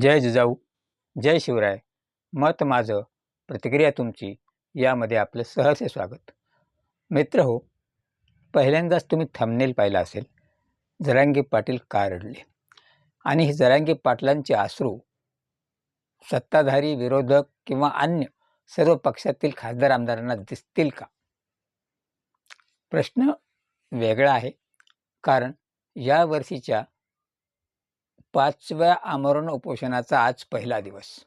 जय जिजाऊ जय शिवराय. मत माझं प्रतिक्रिया तुमची यामध्ये आपलं सहर्ष स्वागत. मित्र हो पहिल्यांदाच तुम्ही थंबनेल पाहिला असेल. जरांगी पाटील का रडले? आणि हे जरांगी पाटलांचे अश्रू सत्ताधारी विरोधक किंवा अन्य सर्व पक्षातील खासदार आमदारांना दिसतील का? प्रश्न वेगळा आहे. कारण या वर्षीच्या पाचव्या आमरण उपोषणाचा आज पहिला दिवस.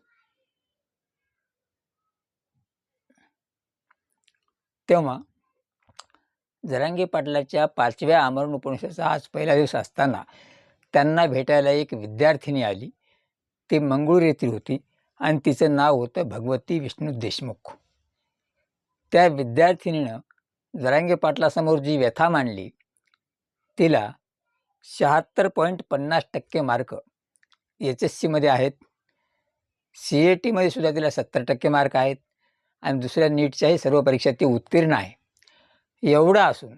तेव्हा जरांगे पाटलाच्या पाचव्या आमरण उपोषणाचा आज पहिला दिवस असताना त्यांना भेटायला एक विद्यार्थिनी आली. ती मंगळूर येथील होती आणि तिचं नाव होतं भगवती विष्णू देशमुख. त्या विद्यार्थिनीनं जरांगे पाटलासमोर जी व्यथा मांडली तिला शहात्तर पॉईंट पन्नास टक्के मार्क एच एस सीमध्ये आहेत. सी ए टीमध्ये सुद्धा तिला सत्तर टक्के मार्क आहेत आणि दुसऱ्या नीटच्याही सर्व परीक्षा ती उत्तीर्ण आहे. एवढं असून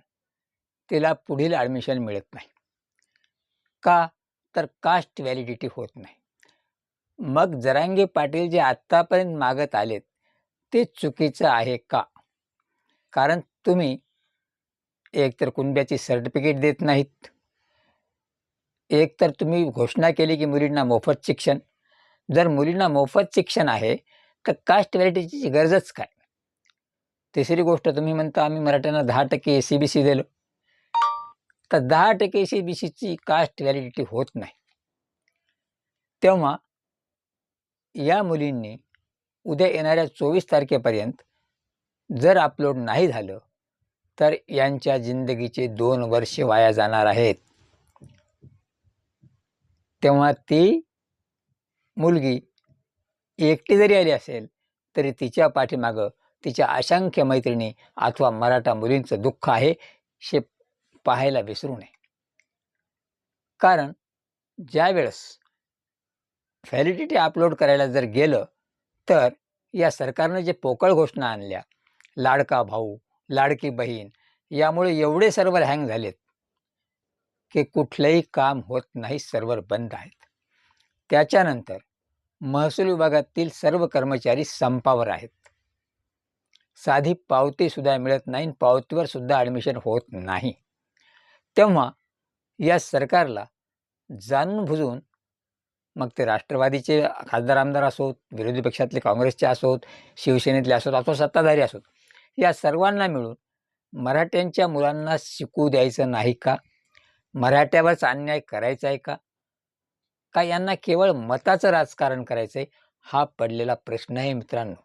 तिला पुढील ॲडमिशन मिळत नाही. का? तर कास्ट व्हॅलिडिटी होत नाही. मग जरांगे पाटील जे आत्तापर्यंत मागत आलेत ते चुकीचं आहे का? कारण तुम्ही एकतर कुणब्याची सर्टिफिकेट देत नाहीत. एक तर तुम्ही घोषणा केली की मुलींना मोफत शिक्षण. जर मुलींना मोफत शिक्षण आहे तर कास्ट व्हॅलिटीची गरजच काय? तिसरी गोष्ट तुम्ही म्हणता आम्ही मराठ्यांना दहा टक्के ए सी बी सी दिलो. तर दहा टक्के ए सी बी सीची कास्ट व्हॅलिडिटी होत नाही. तेव्हा या मुलींनी उद्या येणाऱ्या चोवीस तारखेपर्यंत जर अपलोड नाही झालं तर यांच्या जिंदगीचे दोन वर्ष वाया जाणार आहेत. तेव्हा ती मुलगी एकटी जरी आली असेल तरी तिच्या पाठीमागं तिच्या असंख्य मैत्रिणी अथवा मराठा मुलींचं दुःख आहे हे पाहायला विसरू नये. कारण ज्यावेळेस व्हॅलिडिटी अपलोड करायला जर गेलं तर या सरकारनं जे पोकळ घोषणा आणल्या लाडका भाऊ लाडकी बहीण यामुळे एवढे सर्व्हर हँग झालेत की कुठलंही काम होत नाही सर्व्हर बंद आहेत. त्याच्यानंतर महसूल विभागातील सर्व कर्मचारी संपावर आहेत. साधी पावतीसुद्धा मिळत नाही पावतीवर सुद्धा ॲडमिशन होत नाही. तेव्हा या सरकारला जाणून बुजून मग ते राष्ट्रवादीचे खासदार आमदार असोत विरोधी पक्षातले काँग्रेसचे असोत शिवसेनेतले असोत अथवा सत्ताधारी असोत या सर्वांना मिळून मराठ्यांच्या मुलांना शिकू द्यायचं नाही का? मराठ्यावरच अन्याय करायचा आहे का? का यांना केवळ मताचं राजकारण करायचंय? हा पडलेला प्रश्न आहे मित्रांनो.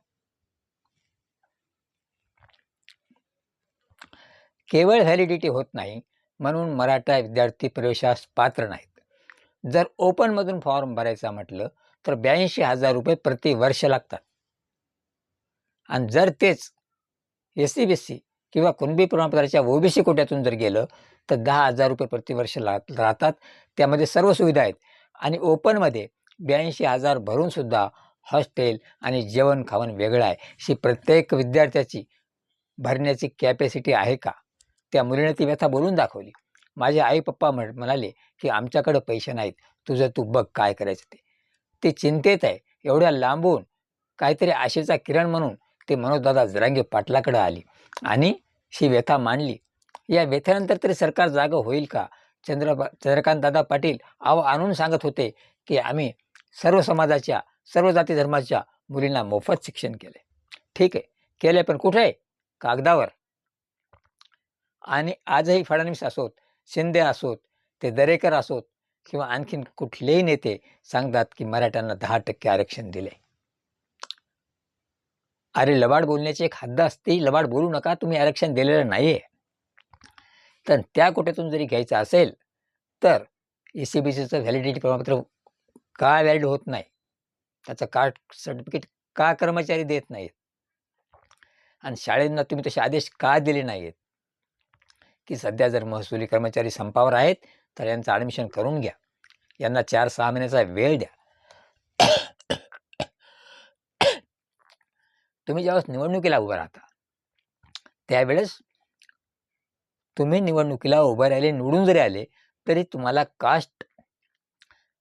केवळ व्हॅलिडिटी होत नाही म्हणून मराठा विद्यार्थी प्रवेशास पात्र नाहीत. जर ओपनमधून फॉर्म भरायचा म्हटलं तर ब्याऐंशी हजार रुपये प्रति वर्ष लागतात. आणि जर तेच एस सी बी सी किंवा कुणबी प्रमाणपत्राच्या ओबीसी कोट्यातून जर गेलं तर दहा हजार रुपये प्रतिवर्ष ला राहतात. त्यामध्ये सर्व सुविधा आहेत. आणि ओपनमध्ये ब्याऐंशी हजार भरूनसुद्धा हॉस्टेल आणि जेवण खावण वेगळं आहे. अशी प्रत्येक विद्यार्थ्याची भरण्याची कॅपॅसिटी आहे का? त्या मुलीने ती व्यथा बोलून दाखवली. माझे आई पप्पा म्हण म्हणाले की आमच्याकडं पैसे नाहीत. तुझं तू बघ काय करायचं ते. ते चिंतेत आहे. एवढ्या लांबून काहीतरी आशेचा किरण म्हणून ते मनोजदादा जरांगे पाटलाकडं आली आणि ही व्यथा मांडली. या व्यथेनंतर तरी सरकार जागं होईल का? चंद्र चंद्रकांत दादा पाटील आव आणून सांगत होते की आम्ही सर्व समाजाच्या सर्व जाती धर्माच्या मुलींना मोफत शिक्षण केले ठीक आहे. केले पण कुठे कागदावर. आणि आजही फडणवीस असोत शिंदे असोत ते दरेकर असोत किंवा आणखीन कुठलेही नेते सांगतात की मराठ्यांना दहा टक्के आरक्षण दिले अरे लबाड बोलण्याची एक हद्द असते. लबाड बोलू नका. तुम्ही आरक्षण दिलेलं नाहीये. तर त्या कोट्यातून जरी घ्यायचं असेल तर ए सी बी सीचं व्हॅलिडिटी प्रमाणपत्र का व्हॅलिड होत नाही? त्याचं कार्ड सर्टिफिकेट का कर्मचारी देत नाहीत? आणि शाळेंना तुम्ही तसे आदेश का दिले नाहीत? की सध्या जर महसुली कर्मचारी संपावर आहेत तर यांचं ॲडमिशन करून घ्या. यांना चार सहा महिन्याचा वेळ द्या. तुम्ही ज्यावेळेस निवडणुकीला उभं राहता त्यावेळेस तुम्ही निवडणुकीला उभे राहिले निवडून जरी आले तरी तुम्हाला कास्ट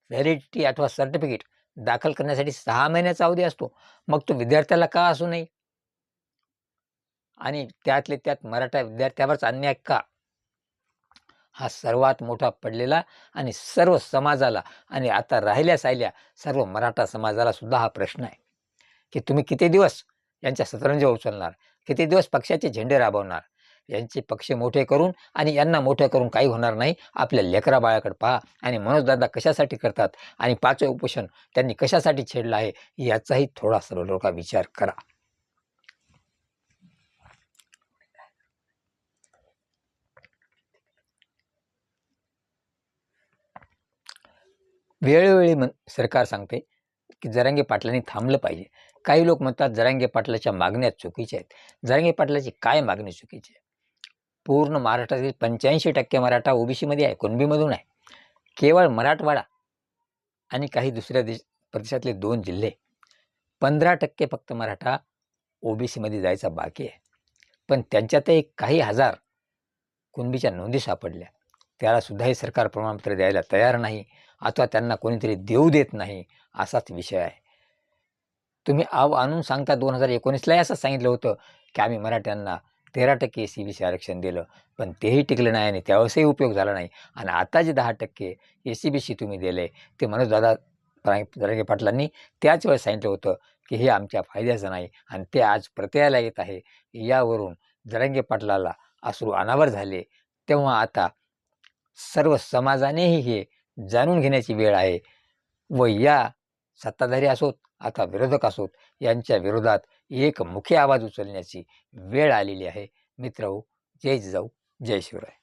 व्हॅलिडिटी अथवा सर्टिफिकेट दाखल करण्यासाठी सहा महिन्याचा अवधी असतो. मग तो विद्यार्थ्याला का असू नये? आणि त्यातले त्यात मराठा विद्यार्थ्यावरच अन्याय का? हा सर्वात मोठा पडलेला आणि सर्व समाजाला आणि आता राहिल्या साहिल्या सर्व मराठा समाजाला सुद्धा हा प्रश्न आहे. की तुम्ही किती दिवस यांच्या सतरंज उचलणार किती दिवस पक्षाचे झेंडे राबवणार? यांचे पक्ष मोठे करून आणि यांना मोठं करून काही होणार नाही. आपल्या लेकरा बाळाकडे पहा आणि मनोजदादा कशासाठी करतात आणि पाचवे उपोषण त्यांनी कशासाठी छेडलं आहे याचाही थोडा सर्व लोका विचार करा. वेळोवेळी मन सरकार सांगते की जरांगे पाटलांनी थांबलं पाहिजे. काही लोक म्हणतात जरांगे पाटलाच्या मागण्या चुकीच्या आहेत. जरांगे पाटलाची काय मागणी चुकीची आहे? पूर्ण महाराष्ट्रातील पंच्याऐंशी टक्के मराठा ओबीसीमध्ये आहे कुणबीमधून आहे. केवळ मराठवाडा आणि काही दुसऱ्या देश प्रदेशातले दोन जिल्हे. पंधरा टक्के फक्त मराठा ओबीसीमध्ये जायचा बाकी आहे. पण त्यांच्यातही काही हजार कुणबीच्या नोंदी सापडल्या. त्यालासुद्धा हे सरकार प्रमाणपत्र द्यायला तयार नाही. अथवा त्यांना कोणीतरी देऊ देत नाही असाच विषय आहे. तुम्ही आव आणून सांगता दोन हजार एकोणीसलाही असं सांगितलं होतं की आम्ही मराठ्यांना तेरा टक्के सी बी सी आरक्षण दिलं पण तेही टिकलं नाही आणि त्यावेळेसही उपयोग झाला नाही. आणि आता जे दहा टक्के ए सी बी सी तुम्ही दिले ते मनोजदादा जरांगे पाटलांनी त्याच वेळेस सांगितलं होतं की हे आमच्या फायद्याचं नाही आणि ते आज प्रत्ययाला येत आहे. यावरून जरांगे पाटलाला अश्रू अनावर झाले तेव्हा आता सर्व समाजानेही हे जाणून घेण्याची वेळ आहे. व या सत्ताधारी असोत आता विरोधक असोत यांच्या विरोधात एक मुखी आवाज उचलण्याची वेळ आलेली आहे. मित्र जय जिजाऊ जय शिवराय.